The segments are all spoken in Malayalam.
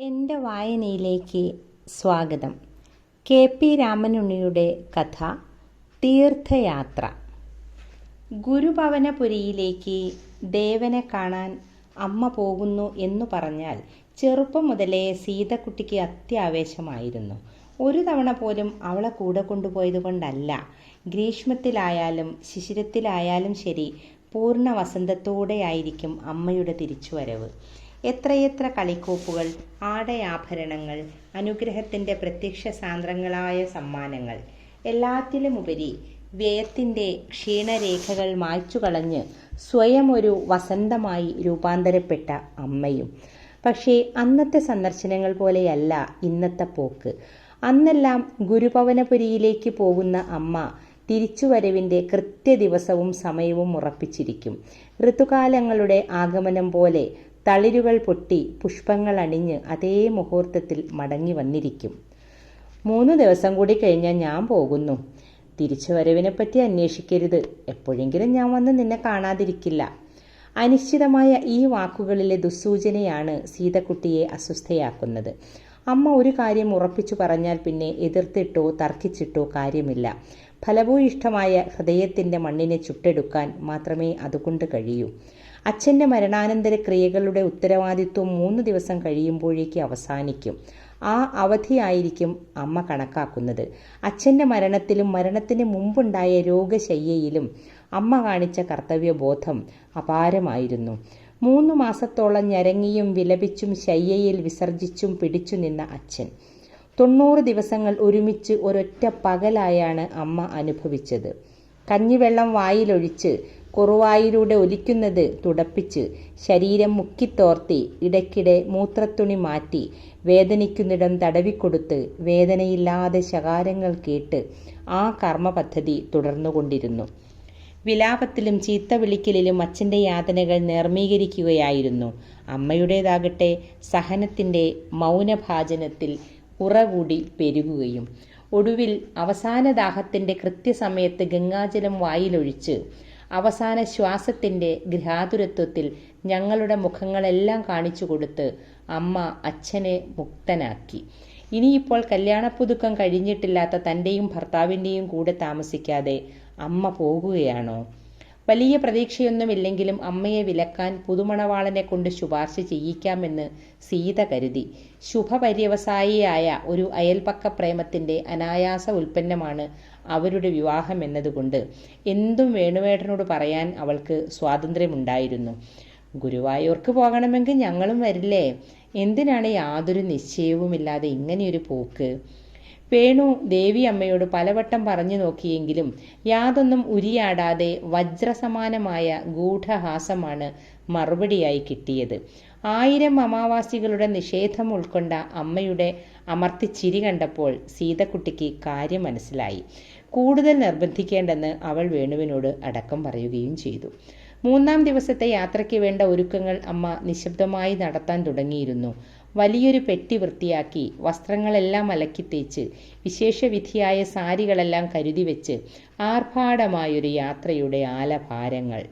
എന്റെ വായനയിലേക്ക് സ്വാഗതം. കെ. പി. രാമനുണ്ണിയുടെ കഥ തീർത്ഥയാത്ര. ഗുരുഭവനപുരിയിലേക്ക് ദേവനെ കാണാൻ അമ്മ പോകുന്നു എന്ന് പറഞ്ഞാൽ ചെറുപ്പം മുതലേ സീതക്കുട്ടിക്ക് അത്യാവേശമായിരുന്നു. ഒരു തവണ പോലും അവളെ കൂടെ കൊണ്ടുപോയത് കൊണ്ടല്ല. ഗ്രീഷ്മത്തിലായാലും ശിശിരത്തിലായാലും ശരി പൂർണ വസന്തത്തോടെയായിരിക്കും അമ്മയുടെ തിരിച്ചുവരവ്. എത്രയെത്ര കളിക്കോപ്പുകൾ ആടയാഭരണങ്ങൾ അനുഗ്രഹത്തിന്റെ പ്രത്യക്ഷ സാന്ദ്രങ്ങളായ സമ്മാനങ്ങൾ. എല്ലാത്തിലുമുപരി വ്യയത്തിന്റെ ക്ഷീണരേഖകൾ മായ്ച്ചു കളഞ്ഞ് സ്വയം ഒരു വസന്തമായി രൂപാന്തരപ്പെട്ട അമ്മയും. പക്ഷേ അന്നത്തെ സന്ദർശനങ്ങൾ പോലെയല്ല ഇന്നത്തെ പോക്ക്. അന്നെല്ലാം ഗുരുഭവനപുരിയിലേക്ക് പോകുന്ന അമ്മ തിരിച്ചുവരവിന്റെ കൃത്യദിവസവും സമയവും ഉറപ്പിച്ചിരിക്കും. ഋതുകാലങ്ങളുടെ ആഗമനം പോലെ തളിരുകൾ പൊട്ടി പുഷ്പങ്ങൾ അണിഞ്ഞ് അതേ മുഹൂർത്തത്തിൽ മടങ്ങി വന്നിരിക്കും. മൂന്ന് ദിവസം കൂടി കഴിഞ്ഞാൽ ഞാൻ പോകുന്നു. തിരിച്ചു വരവിനെപ്പറ്റി അന്വേഷിക്കരുത്. എപ്പോഴെങ്കിലും ഞാൻ വന്ന് നിന്നെ കാണാതിരിക്കില്ല. അനിശ്ചിതമായ ഈ വാക്കുകളിലെ ദുസ്സൂചനയാണ് സീതക്കുട്ടിയെ അസ്വസ്ഥയാക്കുന്നത്. അമ്മ ഒരു കാര്യം ഉറപ്പിച്ചു പറഞ്ഞാൽ പിന്നെ എതിർത്തിട്ടോ തർക്കിച്ചിട്ടോ കാര്യമില്ല. ഫലഭൂയിഷ്ടമായ ഹൃദയത്തിന്റെ മണ്ണിനെ ചുട്ടെടുക്കാൻ മാത്രമേ അതുകൊണ്ട് കഴിയൂ. അച്ഛന്റെ മരണാനന്തര ക്രിയകളുടെ ഉത്തരവാദിത്വം മൂന്ന് ദിവസം കഴിയുമ്പോഴേക്ക് അവസാനിക്കും. ആ അവധിയായിരിക്കും അമ്മ കണക്കാക്കുന്നത്. അച്ഛന്റെ മരണത്തിലും മരണത്തിന് മുമ്പുണ്ടായ രോഗശയ്യയിലും അമ്മ കാണിച്ച കർത്തവ്യബോധം അപാരമായിരുന്നു. മൂന്ന് മാസത്തോളം ഞരങ്ങിയും വിലപിച്ചും ശയ്യയിൽ വിസർജിച്ചും പിടിച്ചു നിന്ന അച്ഛൻ. തൊണ്ണൂറ് ദിവസങ്ങൾ ഒരുമിച്ച് ഒരൊറ്റ പകലായാണ് അമ്മ അനുഭവിച്ചത്. കഞ്ഞിവെള്ളം വായിലൊഴിച്ച് കുറുവായിലൂടെ ഒലിക്കുന്നത് തുടപ്പിച്ച് ശരീരം മുക്കിത്തോർത്തി ഇടയ്ക്കിടെ മൂത്രത്തുണി മാറ്റി വേദനിക്കുന്നിടം തടവിക്കൊടുത്ത് വേദനയില്ലാതെ ശകാരങ്ങൾ കേട്ട് ആ കർമ്മപദ്ധതി തുടർന്നുകൊണ്ടിരുന്നു. വിലാപത്തിലും ചീത്ത വിളിക്കലിലും അച്ഛന്റെ യാതനകൾ നിർമ്മീകരിക്കുകയായിരുന്നു അമ്മയുടേതാകട്ടെ സഹനത്തിന്റെ മൗനഭാജനത്തിൽ ഉറകൂടി പെരുകുകയും. ഒടുവിൽ അവസാന ദാഹത്തിന്റെ കൃത്യസമയത്ത് ഗംഗാജലം വായിലൊഴിച്ച് അവസാന ശ്വാസത്തിന്റെ ഗൃഹാതുരത്വത്തിൽ ഞങ്ങളുടെ മുഖങ്ങളെല്ലാം കാണിച്ചു കൊടുത്ത് അമ്മ അച്ഛനെ മുക്തനാക്കി. ഇനിയിപ്പോൾ കല്യാണപ്പുതുക്കം കഴിഞ്ഞിട്ടില്ലാത്ത തന്റെയും ഭർത്താവിന്റെയും കൂടെ താമസിക്കാതെ അമ്മ പോകുകയാണോ? വലിയ പ്രതീക്ഷയൊന്നുമില്ലെങ്കിലും അമ്മയെ വിലക്കാൻ പുതുമണവാളനെ കൊണ്ട് ശുപാർശ ചെയ്യിക്കാമെന്ന് സീത കരുതി. ശുഭപര്യവസായിയായ ഒരു അയൽപക്ക പ്രേമത്തിന്റെ അനായാസ ഉൽപ്പന്നമാണ് അവരുടെ വിവാഹം എന്നതുകൊണ്ട് എന്തും വേണുവേട്ടനോട് പറയാൻ അവൾക്ക് സ്വാതന്ത്ര്യമുണ്ടായിരുന്നു. ഗുരുവായൂർക്ക് പോകണമെങ്കിൽ ഞങ്ങളും വരില്ലേ? എന്തിനാണ് യാതൊരു നിശ്ചയവുമില്ലാതെ ഇങ്ങനെയൊരു പോക്ക്? വേണു ദേവി അമ്മയോട് പലവട്ടം പറഞ്ഞു നോക്കിയെങ്കിലും യാതൊന്നും ഉരിയാടാതെ വജ്രസമാനമായ ഗൂഢഹാസമാണ് മറുപടിയായി കിട്ടിയത്. ആയിരം അമാവാസികളുടെ നിഷേധം ഉൾക്കൊണ്ട അമ്മയുടെ അമർത്തിച്ചിരി കണ്ടപ്പോൾ സീതക്കുട്ടിക്ക് കാര്യം മനസ്സിലായി. കൂടുതൽ നിർബന്ധിക്കേണ്ടെന്ന് അവൾ വേണുവിനോട് അടക്കം പറയുകയും ചെയ്തു. മൂന്നാം ദിവസത്തെ യാത്രയ്ക്ക് വേണ്ട ഒരുക്കങ്ങൾ അമ്മ നിശബ്ദമായി നടത്താൻ തുടങ്ങിയിരുന്നു. വലിയൊരു പെട്ടി വൃത്തിയാക്കി വസ്ത്രങ്ങളെല്ലാം അലക്കി തേച്ച് വിശേഷവിധിയായ സാരികളെല്ലാം കരുതി വെച്ച് ആർഭാടമായൊരു യാത്രയുടെ ആലഭാരങ്ങൾ.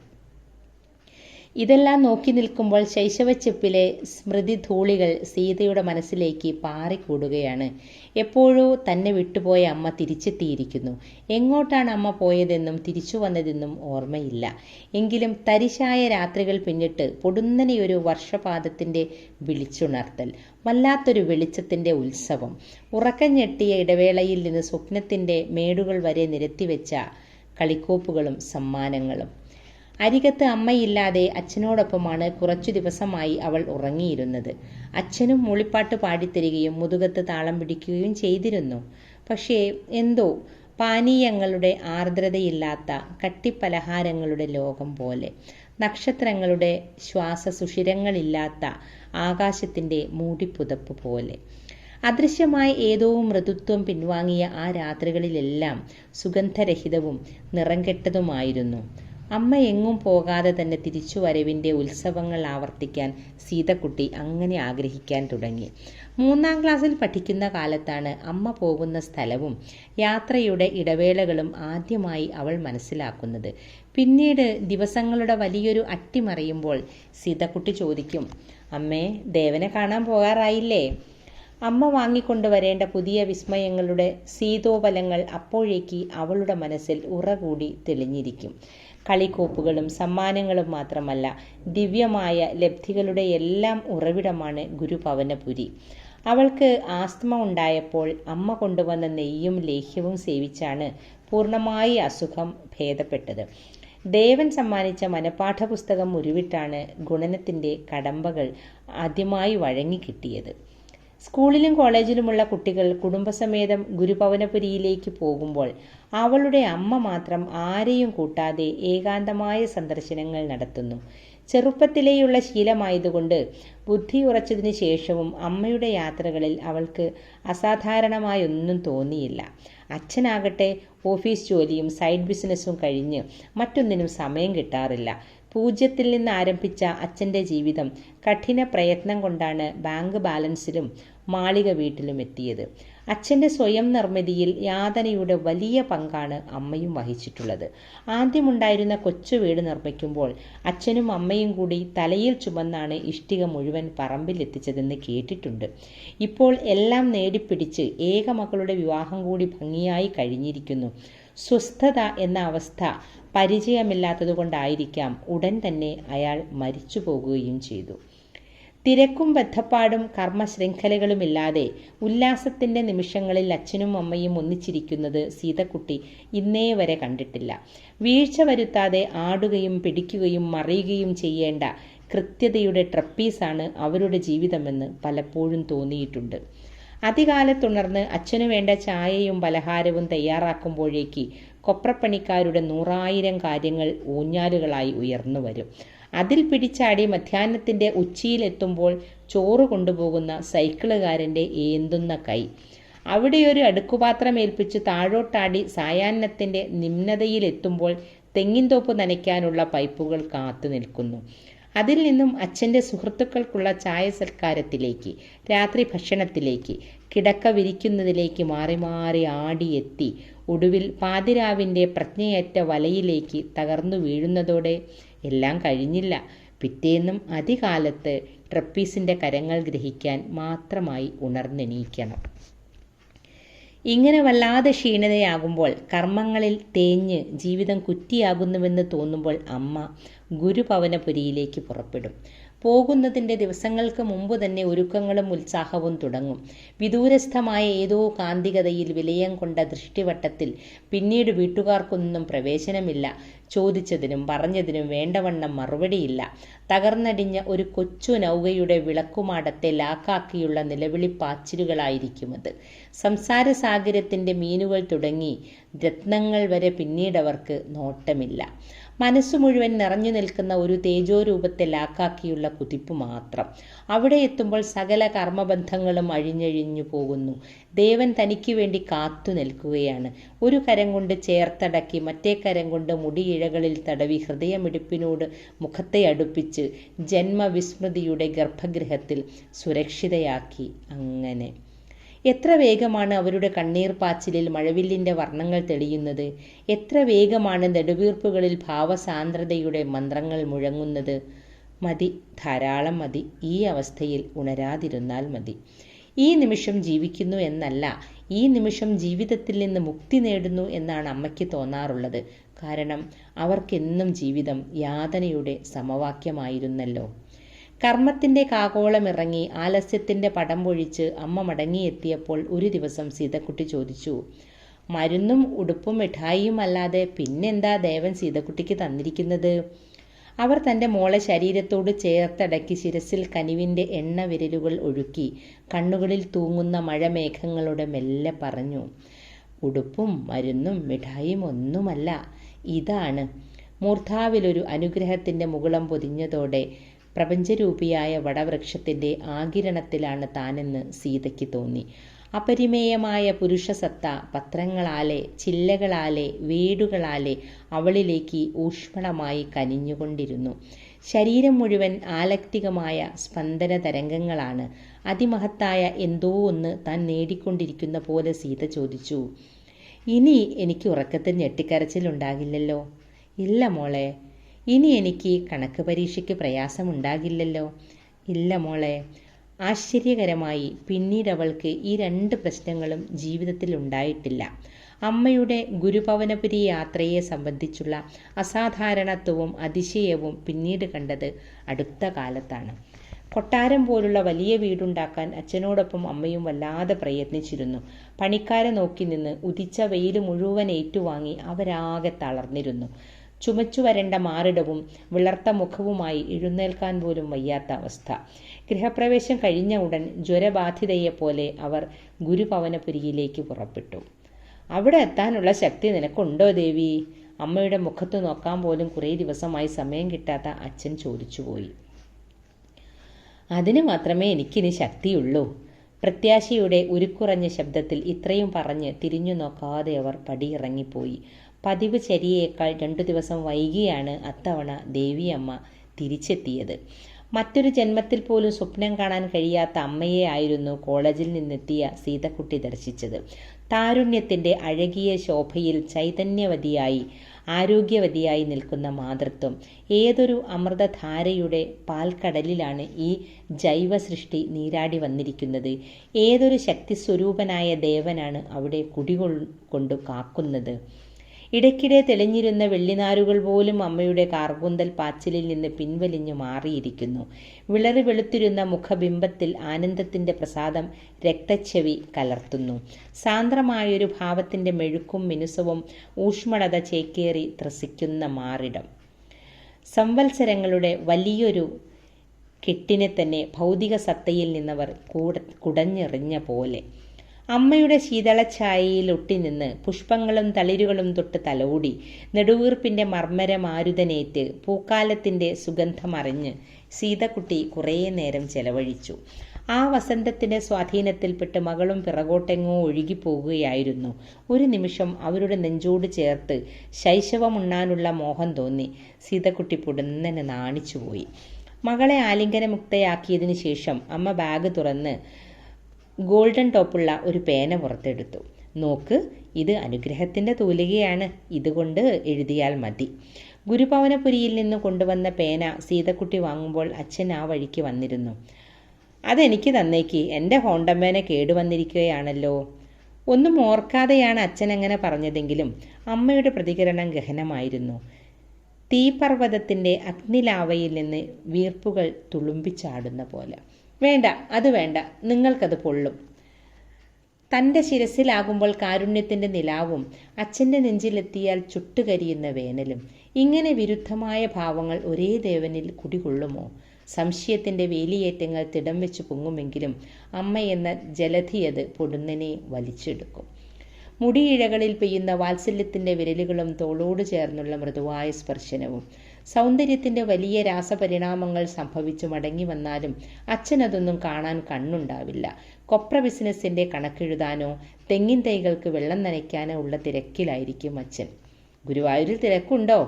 ഇതെല്ലാം നോക്കി നിൽക്കുമ്പോൾ ശൈശവച്ചെപ്പിലെ സ്മൃതിധൂളികൾ സീതയുടെ മനസ്സിലേക്ക് പാറിക്കൂടുകയാണ്. എപ്പോഴോ തന്നെ വിട്ടുപോയ അമ്മ തിരിച്ചെത്തിയിരിക്കുന്നു. എങ്ങോട്ടാണ് അമ്മ പോയതെന്നും തിരിച്ചു വന്നതെന്നും ഓർമ്മയില്ല. എങ്കിലും തരിശായ രാത്രികൾ പിന്നിട്ട് പൊടുന്നനെയൊരു വർഷപാതത്തിന്റെ വിളിച്ചുണർത്തൽ വല്ലാത്തൊരു വെളിച്ചത്തിന്റെ ഉത്സവം ഉറക്കം ഞെട്ടിയ ഇടവേളയിൽ നിന്ന് സ്വപ്നത്തിന്റെ മേടുകൾ വരെ നിരത്തിവെച്ച കളിക്കോപ്പുകളും സമ്മാനങ്ങളും. അരികത്ത് അമ്മയില്ലാതെ അച്ഛനോടൊപ്പമാണ് കുറച്ചു ദിവസമായി അവൾ ഉറങ്ങിയിരുന്നത്. അച്ഛനും മൂളിപ്പാട്ട് പാടിത്തരികയും മുതുകത്ത് താളം പിടിക്കുകയും ചെയ്തിരുന്നു. പക്ഷേ എന്തോ പാനീയങ്ങളുടെ ആർദ്രതയില്ലാത്ത കട്ടിപ്പലഹാരങ്ങളുടെ ലോകം പോലെ നക്ഷത്രങ്ങളുടെ ശ്വാസ ശ്വാസസുഷിരങ്ങളില്ലാത്ത ആകാശത്തിന്റെ മൂടിപ്പുതപ്പ് പോലെ. അദൃശ്യമായ ഏതോ മൃദുത്വം പിൻവാങ്ങിയ ആ രാത്രികളിലെല്ലാം സുഗന്ധരഹിതവും നിറംകെട്ടതുമായിരുന്നു അമ്മ എങ്ങും പോകാതെ തന്നെ തിരിച്ചുവരവിന്റെ ഉത്സവങ്ങൾ ആവർത്തിക്കാൻ സീതക്കുട്ടി അങ്ങനെ ആഗ്രഹിക്കാൻ തുടങ്ങി. മൂന്നാം ക്ലാസ്സിൽ പഠിക്കുന്ന കാലത്താണ് അമ്മ പോകുന്ന സ്ഥലവും യാത്രയുടെ ഇടവേളകളും ആദ്യമായി അവൾ മനസ്സിലാക്കുന്നത്. പിന്നീട് ദിവസങ്ങളുടെ വലിയൊരു അട്ടിമറിയുമ്പോൾ സീതക്കുട്ടി ചോദിക്കും അമ്മേ ദേവനെ കാണാൻ പോകാറായില്ലേ? അമ്മ വാങ്ങിക്കൊണ്ടുവരേണ്ട പുതിയ വിസ്മയങ്ങളുടെ സീതോബലങ്ങൾ അപ്പോഴേക്ക് അവളുടെ മനസ്സിൽ ഉറകൂടി തെളിഞ്ഞിരിക്കും. കളിക്കോപ്പുകളും സമ്മാനങ്ങളും മാത്രമല്ല ദിവ്യമായ ലബ്ധികളുടെ എല്ലാം ഉറവിടമാണ് ഗുരുഭവനപുരി അവൾക്ക് ആസ്മ ഉണ്ടായപ്പോൾ അമ്മ കൊണ്ടുവന്ന നെയ്യും ലേഹ്യവും സേവിച്ചാണ് പൂർണമായി അസുഖം ഭേദപ്പെട്ടത്. ദേവൻ സമ്മാനിച്ച മനപാഠപുസ്തകം ഉരുവിട്ടാണ് ഗുണനത്തിന്റെ കടമ്പകൾ ആദ്യമായി വഴങ്ങിക്കിട്ടിയത് സ്കൂളിലും കോളേജിലുമുള്ള കുട്ടികൾ കുടുംബസമേതം ഗുരുഭവനപുരിയിലേക്ക് പോകുമ്പോൾ അവളുടെ അമ്മ മാത്രം ആരെയും കൂട്ടാതെ ഏകാന്തമായ സന്ദർശനങ്ങൾ നടത്തുന്നു. ചെറുപ്പത്തിലേയുള്ള ശീലമായതുകൊണ്ട് ബുദ്ധി ഉറച്ചതിനു ശേഷവും അമ്മയുടെ യാത്രകളിൽ അവൾക്ക് അസാധാരണമായൊന്നും തോന്നിയില്ല. അച്ഛനാകട്ടെ ഓഫീസ് ജോലിയും സൈഡ് ബിസിനസ്സും കഴിഞ്ഞ് മറ്റൊന്നിനും സമയം കിട്ടാറില്ല. പൂജ്യത്തിൽ നിന്ന് ആരംഭിച്ച അച്ഛന്റെ ജീവിതം കഠിന പ്രയത്നം കൊണ്ടാണ് ബാങ്ക് ബാലൻസിലും മാളിക വീട്ടിലും എത്തിയത്. അച്ഛന്റെ സ്വയം നിർമ്മിതിയിൽ യാതനയുടെ വലിയ പങ്കാണ് അമ്മയും വഹിച്ചിട്ടുള്ളത്. ആദ്യമുണ്ടായിരുന്ന കൊച്ചു വീട് നിർമ്മിക്കുമ്പോൾ അച്ഛനും അമ്മയും കൂടി തലയിൽ ചുമന്നാണ് ഇഷ്ടിക മുഴുവൻ പറമ്പിൽ എത്തിച്ചതെന്ന് കേട്ടിട്ടുണ്ട്. ഇപ്പോൾ എല്ലാം നേടിപ്പിടിച്ച് ഏക മകളുടെ വിവാഹം കൂടി ഭംഗിയായി കഴിഞ്ഞിരിക്കുന്നു. സ്വസ്ഥത എന്ന അവസ്ഥ പരിചയമില്ലാത്തതുകൊണ്ടായിരിക്കാം ഉടൻ തന്നെ അയാൾ മരിച്ചു പോകുകയും ചെയ്തു. തിരക്കും ബദ്ധപ്പാടും കർമ്മശൃംഖലകളുമില്ലാതെ ഉല്ലാസത്തിന്റെ നിമിഷങ്ങളിൽ അച്ഛനും അമ്മയും ഒന്നിച്ചിരിക്കുന്നത് സീതക്കുട്ടി ഇന്നേ വരെ കണ്ടിട്ടില്ല. വീഴ്ച വരുത്താതെ ആടുകയും പിടിക്കുകയും മറിയുകയും ചെയ്യേണ്ട കൃത്യതയുടെ ട്രപ്പീസാണ് അവരുടെ ജീവിതമെന്ന് പലപ്പോഴും തോന്നിയിട്ടുണ്ട്. അതികാലത്തുണർന്ന് അച്ഛനു വേണ്ട ചായയും പലഹാരവും തയ്യാറാക്കുമ്പോഴേക്ക് കൊപ്രപ്പണിക്കാരുടെ നൂറായിരം കാര്യങ്ങൾ ഊഞ്ഞാലുകളായി ഉയർന്നു വരും. അതിൽ പിടിച്ചാടി മധ്യാഹ്നത്തിന്റെ ഉച്ചിയിലെത്തുമ്പോൾ ചോറ് കൊണ്ടുപോകുന്ന സൈക്കിളുകാരന്റെ ഏന്തുന്ന കൈ. അവിടെ ഒരു അടുക്കുപാത്രം ഏൽപ്പിച്ച് താഴോട്ടാടി സായാഹ്നത്തിന്റെ നിമ്നതയിലെത്തുമ്പോൾ തെങ്ങിൻതോപ്പ് നനയ്ക്കാനുള്ള പൈപ്പുകൾ കാത്തു നിൽക്കുന്നു. അതിൽ നിന്നും അച്ഛന്റെ സുഹൃത്തുക്കൾക്കുള്ള ചായ സൽക്കാരത്തിലേക്ക് രാത്രി ഭക്ഷണത്തിലേക്ക് കിടക്ക വിരിക്കുന്നതിലേക്ക് മാറി മാറി ആടിയെത്തി. ഒടുവിൽ പാതിരാവിന്റെ പ്രജ്ഞയറ്റ വലയിലേക്ക് തകർന്നു വീഴുന്നതോടെ എല്ലാം കഴിഞ്ഞില്ല. പിറ്റേന്നും അതികാലത്ത് ട്രപ്പീസിന്റെ കരങ്ങൾ ഗ്രഹിക്കാൻ മാത്രമായി ഉണർന്നെണീക്കണം. ഇങ്ങനെ വല്ലാതെ ക്ഷീണതയാകുമ്പോൾ കർമ്മങ്ങളിൽ തേഞ്ഞ് ജീവിതം കുറ്റിയാകുന്നുവെന്ന് തോന്നുമ്പോൾ അമ്മ ഗുരുഭവനപുരിയിലേക്ക് പുറപ്പെടും. പോകുന്നതിന്റെ ദിവസങ്ങൾക്ക് മുമ്പ് തന്നെ ഒരുക്കങ്ങളും ഉത്സാഹവും തുടങ്ങും. വിദൂരസ്ഥമായ ഏതോ കാന്തികതയിൽ വിലയം കൊണ്ട ദൃഷ്ടിവട്ടത്തിൽ പിന്നീട് വീട്ടുകാർക്കൊന്നും പ്രവേശനമില്ല. ചോദിച്ചതിനും പറഞ്ഞതിനും വേണ്ടവണ്ണം മറുപടിയില്ല. തകർന്നടിഞ്ഞ ഒരു കൊച്ചു നൗകയുടെ വിളക്കുമാടത്തെ ലാക്കാക്കിയുള്ള നിലവിളിപ്പാച്ചിലുകളായിരിക്കും അത്. സംസാര സാഗരത്തിന്റെ മീനുകൾ തുടങ്ങി രത്നങ്ങൾ വരെ പിന്നീടവർക്ക് നോട്ടമില്ല. മനസ്സു മുഴുവൻ നിറഞ്ഞു നിൽക്കുന്ന ഒരു തേജോരൂപത്തെ ലാക്കാക്കിയുള്ള കുതിപ്പ് മാത്രം. അവിടെ എത്തുമ്പോൾ സകല കർമ്മബന്ധങ്ങളും അഴിഞ്ഞഴിഞ്ഞു പോകുന്നു. ദേവൻ തനിക്ക് വേണ്ടി കാത്തു നിൽക്കുകയാണ്. ഒരു കരം കൊണ്ട് ചേർത്തടക്കി മറ്റേ കരം കൊണ്ട് മുടിയിഴകളിൽ തടവി ഹൃദയമിടിപ്പിനോട് മുഖത്തെ അടുപ്പിച്ച് ജന്മവിസ്മൃതിയുടെ ഗർഭഗൃഹത്തിൽ സുരക്ഷിതയാക്കി അങ്ങനെ. എത്ര വേഗമാണ് അവരുടെ കണ്ണീർ പാച്ചിലിൽ മഴവില്ലിന്റെ വർണങ്ങൾ തെളിയുന്നത്? എത്ര വേഗമാണ് നെടുവീർപ്പുകളിൽ ഭാവസാന്ദ്രതയുടെ മന്ത്രങ്ങൾ മുഴങ്ങുന്നത്? മതി ധാരാളം മതി ഈ അവസ്ഥയിൽ ഉണരാതിരുന്നാൽ മതി. ഈ നിമിഷം ജീവിക്കുന്നു എന്നല്ല ഈ നിമിഷം ജീവിതത്തിൽ നിന്ന് മുക്തി നേടുന്നു എന്നാണ് അമ്മയ്ക്ക് തോന്നാറുള്ളത്. കാരണം അവർക്കെന്നും ജീവിതം യാതനയുടെ സമവാക്യമായിരുന്നല്ലോ. കർമ്മത്തിന്റെ കാകോളമിറങ്ങി ആലസ്യത്തിന്റെ പടം പൊഴിച്ച് അമ്മ മടങ്ങിയെത്തിയപ്പോൾ ഒരു ദിവസം സീതക്കുട്ടി ചോദിച്ചു മരുന്നും ഉടുപ്പും മിഠായിയും അല്ലാതെ പിന്നെന്താ ദേവൻ സീതക്കുട്ടിക്ക് തന്നിരിക്കുന്നത്? അവർ തന്റെ മോളെ ശരീരത്തോട് ചേർത്തടക്കി ശിരസിൽ കനിവിന്റെ എണ്ണ വിരലുകൾ ഒഴുക്കി കണ്ണുകളിൽ തൂങ്ങുന്ന മഴമേഘങ്ങളോട് മെല്ലെ പറഞ്ഞു ഉടുപ്പും മരുന്നും മിഠായിയും ഒന്നുമല്ല. ഇതാണ്. മൂർധാവിലൊരു അനുഗ്രഹത്തിന്റെ മുകുളം പൊതിഞ്ഞതോടെ പ്രപഞ്ചരൂപിയായ വടവൃക്ഷത്തിന്റെ ആകിരണത്തിലാണ് താനെന്ന് സീതയ്ക്ക് തോന്നി. അപരിമേയമായ പുരുഷസത്ത പത്രങ്ങളാലെ ചില്ലകളാലെ വീടുകളാലെ അവളിലേക്ക് ഊഷ്മളമായി കനിഞ്ഞുകൊണ്ടിരുന്നു. ശരീരം മുഴുവൻ ആലക്തികമായ സ്പന്ദന തരംഗങ്ങളാണ് അതിമഹത്തായ എന്തോ ഒന്ന് താൻ നേടിക്കൊണ്ടിരിക്കുന്ന പോലെ സീത ചോദിച്ചു. ഇനി എനിക്ക് ഉറക്കത്തിൽ ഞെട്ടിക്കരച്ചിലുണ്ടാകില്ലല്ലോ. ഇല്ല മോളെ ഇനി എനിക്ക് കണക്ക് പരീക്ഷയ്ക്ക് പ്രയാസമുണ്ടാകില്ലല്ലോ. ഇല്ല മോളെ. ആശ്ചര്യകരമായി പിന്നീട് അവൾക്ക് ഈ രണ്ട് പ്രശ്നങ്ങളും ജീവിതത്തിൽ ഉണ്ടായിട്ടില്ല. അമ്മയുടെ ഗുരുഭവനപുരി യാത്രയെ സംബന്ധിച്ചുള്ള അസാധാരണത്വവും അതിശയവും പിന്നീട് കണ്ടത് അടുത്ത കാലത്താണ്. കൊട്ടാരം പോലുള്ള വലിയ വീടുണ്ടാക്കാൻ അച്ഛനോടൊപ്പം അമ്മയും വല്ലാതെ പ്രയത്നിച്ചിരുന്നു. പണിക്കാരെ നോക്കി നിന്ന് ഉദിച്ച വെയിൽ മുഴുവൻ ഏറ്റുവാങ്ങി അവരാകെ തളർന്നിരുന്നു. ചുമച്ചു വരേണ്ട മാറിടവും വിളർത്ത മുഖവുമായി എഴുന്നേൽക്കാൻ പോലും വയ്യാത്ത അവസ്ഥ. ഗൃഹപ്രവേശം കഴിഞ്ഞ ഉടൻ ജ്വരബാധിതയെപ്പോലെ അവർ ഗുരുഭവനപുരിയിലേക്ക് പുറപ്പെട്ടു. അവിടെ എത്താനുള്ള ശക്തി നിനക്കുണ്ടോ ദേവി? അമ്മയുടെ മുഖത്ത് നോക്കാൻ പോലും കുറേ ദിവസമായി സമയം കിട്ടാത്ത അച്ഛൻ ചോദിച്ചുപോയി. അതിന് മാത്രമേ എനിക്കിനി ശക്തിയുള്ളൂ. പ്രത്യാശയുടെ ഉരുക്കുറഞ്ഞ ശബ്ദത്തിൽ ഇത്രയും പറഞ്ഞ് തിരിഞ്ഞു നോക്കാതെ അവർ പടിയിറങ്ങിപ്പോയി. പതിവ് ചരിയേക്കാൾ രണ്ടു ദിവസം വൈകിയാണ് അത്തവണ ദേവിയമ്മ തിരിച്ചെത്തിയത്. മറ്റൊരു ജന്മത്തിൽ പോലും സ്വപ്നം കാണാൻ കഴിയാത്ത അമ്മയെ ആയിരുന്നു കോളേജിൽ നിന്നെത്തിയ സീതക്കുട്ടി ദർശിച്ചത്. താരുണ്യത്തിന്റെ അഴകിയ ശോഭയിൽ ചൈതന്യവതിയായി ആരോഗ്യവതിയായി നിൽക്കുന്ന മാതൃത്വം. ഏതൊരു അമൃതധാരയുടെ പാൽക്കടലിലാണ് ഈ ജൈവ സൃഷ്ടി നീരാടി വന്നിരിക്കുന്നത്. ഏതൊരു ശക്തി സ്വരൂപനായ ദേവനാണ് അവിടെ കുടികൊണ്ടു കാക്കുന്നത്? ഇടയ്ക്കിടെ തെളിഞ്ഞിരുന്ന വെള്ളിനാരുകൾ പോലും അമ്മയുടെ കാർകൂന്തൽ പാച്ചിലിൽ നിന്ന് പിൻവലിഞ്ഞു മാറിയിരിക്കുന്നു. വിളറി വെളുത്തിരുന്ന മുഖബിംബത്തിൽ ആനന്ദത്തിന്റെ പ്രസാദം രക്തച്ചെവി കലർത്തുന്നു. സാന്ദ്രമായൊരു ഭാവത്തിന്റെ മെഴുക്കും മിനുസവും ഊഷ്മളത ചേക്കേറി ത്രസിക്കുന്ന മാറിടം. സംവത്സരങ്ങളുടെ വലിയൊരു കെട്ടിനെ തന്നെ ഭൗതിക സത്തയിൽ നിന്നവർ കൂട കുടഞ്ഞെറിഞ്ഞ പോലെ. അമ്മയുടെ ശീതളഛായയിൽ ഒട്ടിനിന്ന് പുഷ്പങ്ങളും തളിരുകളും തൊട്ട് തലോടി നെടുവീർപ്പിന്റെ മർമ്മരമാരുതനേറ്റ് പൂക്കാലത്തിന്റെ സുഗന്ധമറിഞ്ഞ് സീതക്കുട്ടി കുറേ നേരം ചെലവഴിച്ചു. ആ വസന്തത്തിന്റെ സ്വാധീനത്തിൽപ്പെട്ട് മകളും പിറകോട്ടെങ്ങോ ഒഴുകിപ്പോകുകയായിരുന്നു. ഒരു നിമിഷം അവരുടെ നെഞ്ചോട് ചേർത്ത് ശൈശവമുണ്ണാനുള്ള മോഹം തോന്നി. സീതക്കുട്ടി പുടുന്നനെ നാണിച്ചുപോയി. മകളെ ആലിംഗനമുക്തയാക്കിയതിനു ശേഷം അമ്മ ബാഗ് തുറന്ന് ഗോൾഡൻ ടോപ്പുള്ള ഒരു പേന പുറത്തെടുത്തു. നോക്ക് ഇത് അനുഗ്രഹത്തിന്റെ തൂലികയാണ്. ഇതുകൊണ്ട് എഴുതിയാൽ മതി. ഗുരുഭവനപുരിയിൽ നിന്ന് കൊണ്ടുവന്ന പേന സീതക്കുട്ടി വാങ്ങുമ്പോൾ അച്ഛൻ ആ വഴിക്ക് വന്നിരുന്നു. അതെനിക്ക് തന്നേക്ക്. എന്റെ ഹോണ്ടമ്മേന കേടുവന്നിരിക്കുകയാണല്ലോ. ഒന്നും ഓർക്കാതെയാണ് അച്ഛൻ അങ്ങനെ പറഞ്ഞതെങ്കിലും അമ്മയുടെ പ്രതികരണം ഗഹനമായിരുന്നു. തീപർവതത്തിന്റെ അഗ്നിലാവയിൽ നിന്ന് വീർപ്പുകൾ തുളുമ്പിച്ചാടുന്ന പോലെ. വേണ്ട അത് വേണ്ട. നിങ്ങൾക്കത് പൊള്ളും. തന്റെ ശിരസിലാകുമ്പോൾ കാരുണ്യത്തിന്റെ നിലാവും. അച്ഛന്റെ നെഞ്ചിലെത്തിയാൽ ചുട്ടുകരിയുന്ന വേനലും. ഇങ്ങനെ വിരുദ്ധമായ ഭാവങ്ങൾ ഒരേ ദേവനിൽ കുടികൊള്ളുമോ? സംശയത്തിന്റെ വേലിയേറ്റങ്ങൾ തിടം വെച്ച് പൊങ്ങുമെങ്കിലും അമ്മ എന്ന ജലധിയത് പൊടുന്നനെ വലിച്ചെടുക്കും. മുടിയിഴകളിൽ പെയ്യുന്ന വാത്സല്യത്തിന്റെ വിരലുകളും തോളോട് ചേർന്നുള്ള മൃദുവായ സ്പർശനവും സൗന്ദര്യത്തിന്റെ വലിയ രാസപരിണാമങ്ങൾ സംഭവിച്ചു മടങ്ങി വന്നാലും അച്ഛനതൊന്നും കാണാൻ കണ്ണുണ്ടാവില്ല. കൊപ്ര ബിസിനസ്സിന്റെ കണക്കെഴുതാനോ തെങ്ങിൻ തൈകൾക്ക് വെള്ളം നനയ്ക്കാനോ ഉള്ള തിരക്കിലായിരിക്കും അച്ഛൻ. ഗുരുവായൂരിൽ തിരക്കുണ്ടോ?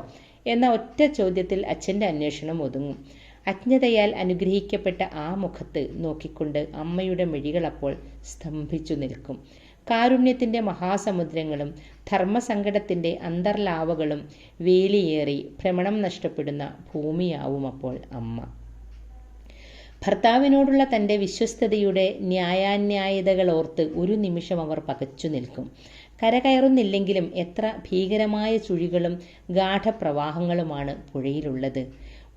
എന്ന ഒറ്റ ചോദ്യത്തിൽ അച്ഛന്റെ അന്വേഷണം ഒതുങ്ങും. അജ്ഞതയാൽ അനുഗ്രഹിക്കപ്പെട്ട ആ മുഖത്ത് നോക്കിക്കൊണ്ട് അമ്മയുടെ മിഴികൾ അപ്പോൾ സ്തംഭിച്ചു നിൽക്കും. കാരുണ്യത്തിന്റെ മഹാസമുദ്രങ്ങളും ധർമ്മസങ്കടത്തിന്റെ അന്തർലാവകളും വേലിയേറി ഭ്രമണം നഷ്ടപ്പെടുന്ന ഭൂമിയാവും അപ്പോൾ അമ്മ. ഭർത്താവിനോടുള്ള തന്റെ വിശ്വസ്തതയുടെ ന്യായാന്യായതകൾ ഓർത്ത് ഒരു നിമിഷം അവർ പകച്ചു നിൽക്കും. കരകയറുന്നില്ലെങ്കിലും എത്ര ഭീകരമായ ചുഴികളും ഗാഠപ്രവാഹങ്ങളുമാണ് പുഴയിലുള്ളത്.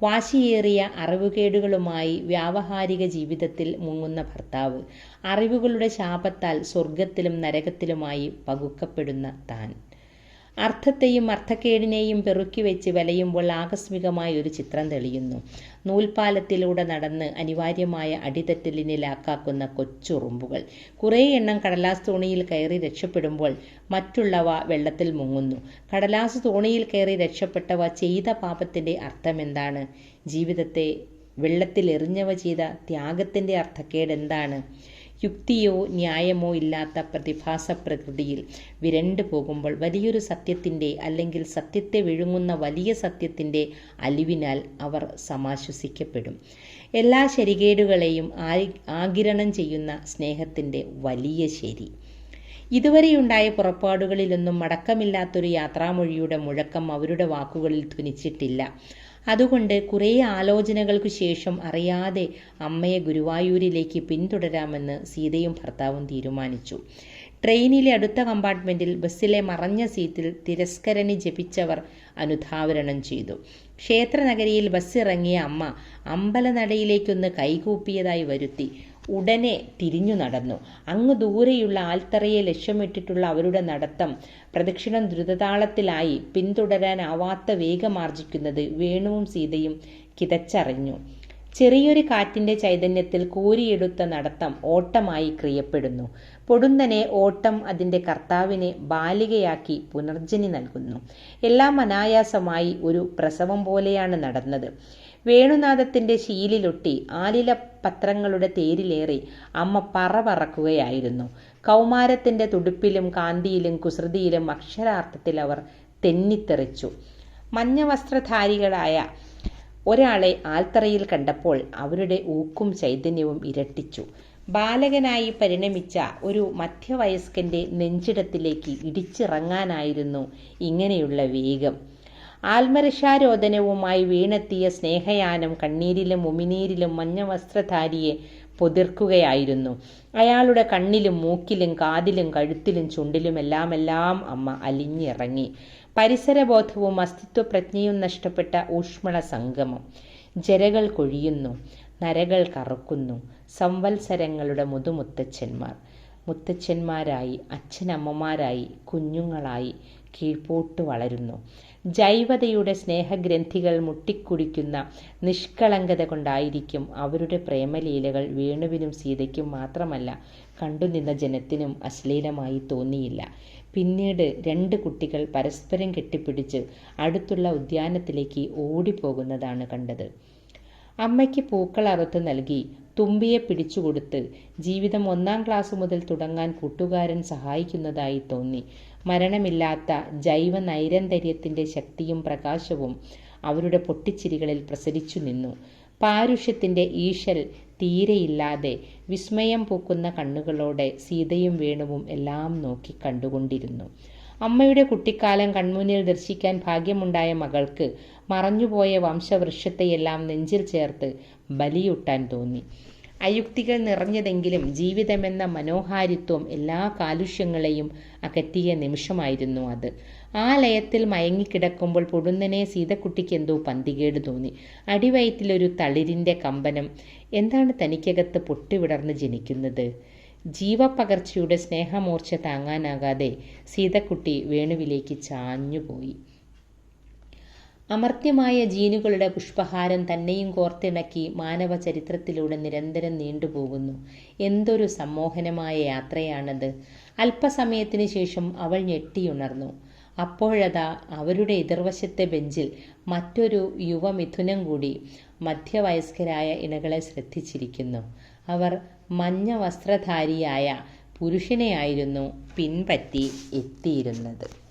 വാശിയേറിയ അറിവുകേടുകളുമായി വ്യാവഹാരിക ജീവിതത്തിൽ മുങ്ങുന്ന ഭർത്താവ് അറിവുകളുടെ ശാപത്താൽ സ്വർഗത്തിലും നരകത്തിലുമായി പകുക്കപ്പെടുന്ന താൻ. അർത്ഥത്തെയും അർത്ഥക്കേടിനെയും പെറുക്കി വെച്ച് വലയുമ്പോൾ ആകസ്മികമായ ഒരു ചിത്രം തെളിയുന്നു. നൂൽപാലത്തിലൂടെ നടന്ന് അനിവാര്യമായ അടിതെറ്റലിനെ ലാക്കാക്കുന്ന കൊച്ചുറുമ്പുകൾ. കുറേ എണ്ണം കടലാസ് തോണിയിൽ കയറി രക്ഷപ്പെടുമ്പോൾ മറ്റുള്ളവ വെള്ളത്തിൽ മുങ്ങുന്നു. കടലാസ് തോണിയിൽ കയറി രക്ഷപ്പെട്ടവ ചെയ്ത പാപത്തിന്റെ അർത്ഥമെന്താണ്? ജീവിതത്തെ വെള്ളത്തിൽ എറിഞ്ഞവ ചെയ്ത ത്യാഗത്തിന്റെ അർത്ഥക്കേട് എന്താണ് യുക്തിയോ ന്യായമോ ഇല്ലാത്ത പ്രതിഭാസ പ്രകൃതിയിൽ വിരണ്ടു പോകുമ്പോൾ വലിയൊരു സത്യത്തിന്റെ അല്ലെങ്കിൽ സത്യത്തെ വിഴുങ്ങുന്ന വലിയ സത്യത്തിന്റെ അലിവിനാൽ അവർ സമാശ്വസിക്കപ്പെടും. എല്ലാ ശരികേടുകളെയും ആകിരണം ചെയ്യുന്ന സ്നേഹത്തിന്റെ വലിയ ശരി. ഇതുവരെയുണ്ടായ പുറപ്പാടുകളിലൊന്നും മടക്കമില്ലാത്തൊരു യാത്രാമൊഴിയുടെ മുഴക്കം അവരുടെ വാക്കുകളിൽ ധ്വനിച്ചിട്ടില്ല. അതുകൊണ്ട് കുറേ ആലോചനകൾക്കു ശേഷം അറിയാതെ അമ്മയെ ഗുരുവായൂരിലേക്ക് പിന്തുടരാമെന്ന് സീതയും ഭർത്താവും തീരുമാനിച്ചു. ട്രെയിനിലെ അടുത്ത കമ്പാർട്ട്മെന്റിൽ ബസ്സിലെ മറഞ്ഞ സീറ്റിൽ തിരസ്കരണി ജപിച്ചവർ അനുധാവരണം ചെയ്തു. ക്ഷേത്രനഗരിയിൽ ബസ്സിറങ്ങിയ അമ്മ അമ്പലനടയിലേക്കൊന്ന് കൈകൂപ്പിയതായി വരുത്തി. ഉടനെ തിരിഞ്ഞു നടന്നു. അങ്ങ് ദൂരെയുള്ള ആൽത്തറയെ ലക്ഷ്യമിട്ടിട്ടുള്ള അവരുടെ നടത്തം പ്രദക്ഷിണം ദ്രുതതാളത്തിലായി പിന്തുടരാനാവാത്ത വേഗമാർജിക്കുന്നത് വേണുവും സീതയും കിതച്ചറിഞ്ഞു. ചെറിയൊരു കാറ്റിന്റെ ചൈതന്യത്തിൽ കോരിയെടുത്ത നടത്തം ഓട്ടമായി ക്രിയപ്പെടുന്നു. പൊടുന്നനെ ഓട്ടം അതിന്റെ കർത്താവിനെ ബാലികയാക്കി പുനർജനി നൽകുന്നു. എല്ലാം അനായാസമായി ഒരു പ്രസവം പോലെയാണ് നടന്നത്. വേണുനാഥത്തിന്റെ ശീലിലൊട്ടി ആലില പത്രങ്ങളുടെ തേരിലേറി അമ്മ പറ പറക്കുകയായിരുന്നു. കൗമാരത്തിന്റെ തുടുപ്പിലും കാന്തിയിലും കുസൃതിയിലും അക്ഷരാർത്ഥത്തിൽ അവർ തെന്നിത്തെറിച്ചു. മഞ്ഞ വസ്ത്രധാരികളായ ഒരാളെ ആൽത്തറയിൽ കണ്ടപ്പോൾ അവരുടെ ഊക്കും ചൈതന്യവും ഇരട്ടിച്ചു. ബാലകനായി പരിണമിച്ച ഒരു മധ്യവയസ്കന്റെ നെഞ്ചിടത്തിലേക്ക് ഇടിച്ചിറങ്ങാനായിരുന്നു ഇങ്ങനെയുള്ള വേഗം. ആത്മരക്ഷാരോധനവുമായി വീണെത്തിയ സ്നേഹയാനം കണ്ണീരിലും ഉമിനീരിലും മഞ്ഞ വസ്ത്രധാരിയെ പൊതിർക്കുകയായിരുന്നു. അയാളുടെ കണ്ണിലും മൂക്കിലും കാതിലും കഴുത്തിലും ചുണ്ടിലും എല്ലാം എല്ലാം അമ്മ അലിഞ്ഞിറങ്ങി. പരിസരബോധവും അസ്തിത്വപ്രജ്ഞയും നഷ്ടപ്പെട്ട ഊഷ്മള സംഗമം. ജരകൾ കൊഴിയുന്നു നരകൾ കറക്കുന്നു സംവത്സരങ്ങളുടെ മുതുമുത്തച്ഛന്മാർ. മുത്തച്ഛന്മാരായി അച്ഛനമ്മമാരായി കുഞ്ഞുങ്ങളായി കീഴ്പോട്ട് വളരുന്നു. ജൈവതയുടെ സ്നേഹഗ്രന്ഥികൾ മുട്ടിക്കുടിക്കുന്ന നിഷ്കളങ്കത കൊണ്ടായിരിക്കും അവരുടെ പ്രേമലീലകൾ വേണുവിനും സീതയ്ക്കും മാത്രമല്ല കണ്ടുനിന്ന ജനത്തിനും അശ്ലീലമായി തോന്നിയില്ല. പിന്നീട് രണ്ട് കുട്ടികൾ പരസ്പരം കെട്ടിപ്പിടിച്ച് അടുത്തുള്ള ഉദ്യാനത്തിലേക്ക് ഓടിപ്പോകുന്നതാണ് കണ്ടത്. അമ്മയ്ക്ക് പൂക്കൾ അറുത്ത് നൽകി തുമ്പിയെ പിടിച്ചുകൊടുത്ത് ജീവിതം ഒന്നാം ക്ലാസ് മുതൽ തുടങ്ങാൻ കൂട്ടുകാരൻ സഹായിക്കുന്നതായി തോന്നി. മരണമില്ലാത്ത ജൈവ നൈരന്തര്യത്തിന്റെ ശക്തിയും പ്രകാശവും അവരുടെ പൊട്ടിച്ചിരികളിൽ പ്രസരിച്ചു നിന്നു. പാരുഷ്യത്തിന്റെ ഈശൽ തീരെയില്ലാതെ വിസ്മയം പൂക്കുന്ന കണ്ണുകളോടെ സീതയും വേണുവും എല്ലാം നോക്കി കണ്ടുകൊണ്ടിരുന്നു. അമ്മയുടെ കുട്ടിക്കാലം കൺമുന്നിൽ ദർശിക്കാൻ ഭാഗ്യമുണ്ടായ മകൾക്ക് മറഞ്ഞുപോയ വംശവൃക്ഷത്തെയെല്ലാം നെഞ്ചിൽ ചേർത്ത് ബലിയുട്ടാൻ തോന്നി. അയുക്തികൾ നിറഞ്ഞതെങ്കിലും ജീവിതമെന്ന മനോഹാരിത്വം എല്ലാ കാലുഷ്യങ്ങളെയും അകറ്റിയ നിമിഷമായിരുന്നു അത്. ആ ലയത്തിൽ മയങ്ങിക്കിടക്കുമ്പോൾ പൊടുന്നനെ സീതക്കുട്ടിക്ക് എന്തോ പന്തികേട് തോന്നി. അടിവയറ്റിലൊരു തളിരിന്റെ കമ്പനം. എന്താണ് തനിക്കകത്ത് പൊട്ടിവിടർന്ന് ജനിക്കുന്നത്? ജീവപകർച്ചയുടെ സ്നേഹമൂർച്ച താങ്ങാനാകാതെ സീതക്കുട്ടി വേണുവിലേക്ക് ചാഞ്ഞുപോയി. അമർത്യമായ ജീനുകളുടെ പുഷ്പഹാരം തന്നെയും കോർത്തിണക്കി മാനവ ചരിത്രത്തിലൂടെ നിരന്തരം നീണ്ടുപോകുന്നു. എന്തൊരു സമ്മോഹനമായ യാത്രയാണത്. അല്പസമയത്തിന് ശേഷം അവൾ ഞെട്ടിയുണർന്നു. അപ്പോഴതാ അവരുടെ എതിർവശത്തെ ബെഞ്ചിൽ മറ്റൊരു യുവമിഥുനം കൂടി മധ്യവയസ്കരായ ഇണകളെ ശ്രദ്ധിച്ചിരിക്കുന്നു. അവർ മഞ്ഞ വസ്ത്രധാരിയായ പുരുഷനെയായിരുന്നു പിൻപറ്റി എത്തിയിരുന്നത്.